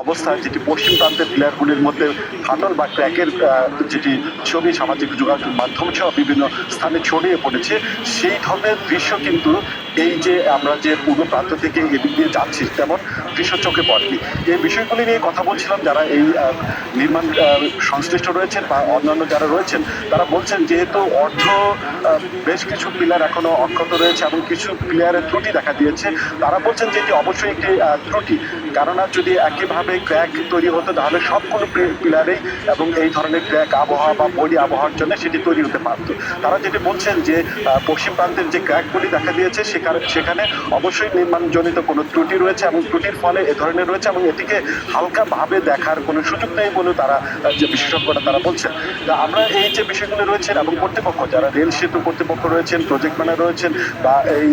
অবস্থায় যেটি পশ্চিম প্রান্তের প্লেয়ারগুলির মধ্যে ফাটল বা ক্র্যাকের যেটি ছবি সামাজিক যোগাযোগ মাধ্যম সহ বিভিন্ন স্থানে ছড়িয়ে পড়েছে সেই ধরনের দৃশ্য কিন্তু এই যে আমরা যে পূর্ব প্রান্ত থেকে এদিক দিয়ে যাচ্ছি তেমন দৃশ্য চোখে পড়েনি। এই বিষয়গুলি নিয়ে কথা বলছিলাম যারা এই নির্মাণ সংশ্লিষ্ট রয়েছেন বা অন্যান্য যারা রয়েছেন তারা বলছেন যেহেতু অর্ধ বেশ কিছু প্লেয়ার এখনও অক্ষত রয়েছে এবং কিছু প্লেয়ারের ত্রুটি দেখা দিয়েছে তারা বলছেন যে এটি অবশ্যই একটি আহ, ত্রুটি কেননা যদি একইভাবে ক্র্যাক তৈরি হতো, তাহলে সব সবগুলো প্লেয়ারেই এবং এই ধরনের ক্র্যাক আবহাওয়া বা বৈরী আবহাওয়ার জন্য সেটি তৈরি হতে পারত। তারা যেটি বলছেন যে পশ্চিম প্রান্তের যে ক্র্যাকগুলি দেখা দিয়েছে, সেখানে অবশ্যই নির্মাণজনিত কোনো ত্রুটি রয়েছে এবং ত্রুটির ফলে এ ধরনের রয়েছে এবং এটিকে হালকাভাবে দেখার কোনো সুযোগ নেই বলে তারা যে বিশেষজ্ঞরা তারা বলছেন। আমরা এই যে বিষয়গুলো রয়েছেন এবং কর্তৃপক্ষ, যারা রেল সেতু কর্তৃপক্ষ রয়েছেন প্রজেক্ট ম্যানেজার রয়েছেন বা এই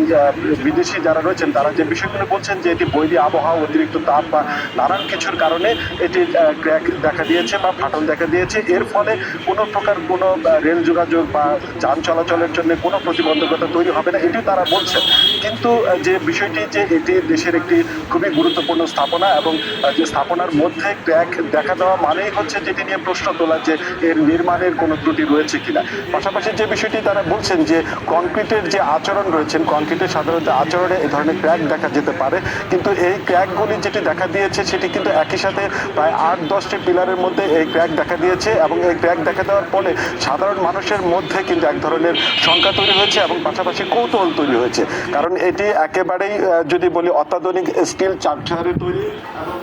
বিদেশি যারা রয়েছেন, তারা যে বিষয়গুলো বলছেন যে এটি বৈরী আবহাওয়া অতিরিক্ত তাপ বা নানান কিছুর কারণে এটি ক্র্যাক দেখা দিয়েছে বা ফাটল দেখা দিয়েছে। এর ফলে কোনো প্রকার কোনো রেল যোগাযোগ বা যান চলাচলের জন্য কোনো প্রতিবন্ধকতা তৈরি হবে না এটিও তারা বলছেন। কিন্তু যে বিষয়টি যে এটি দেশের একটি খুবই গুরুত্বপূর্ণ স্থাপনা এবং যে স্থাপনার মধ্যে ক্র্যাক দেখা দেওয়া মানেই হচ্ছে যেটি নিয়ে প্রশ্ন তোলা যে এর নির্মাণের কোনো ত্রুটি রয়েছে কিনা। পাশাপাশি যে বিষয়টি তারা বলছেন যে কংক্রিটের যে আচরণ রয়েছেন, কংক্রিটের সাধারণত আচরণে এই ধরনের ক্র্যাক দেখা যেতে পারে। কিন্তু এই ক্র্যাকগুলি যেটি দেখা দিয়েছে, সেটি কিন্তু একই সাথে প্রায় আট, দশটি পিলারের মধ্যে এই ক্র্যাক দেখা দিয়েছে এবং এই ক্র্যাক দেখা দেওয়ার ফলে সাধারণ মানুষের মধ্যে কিন্তু এক ধরনের শঙ্কা তৈরি হয়েছে এবং পাশাপাশি কৌতূহল তৈরি হয়েছে। কারণ এটি একেবারেই যদি বলি, অত্যাধুনিক স্টিল চার্জারে তৈরি। এবং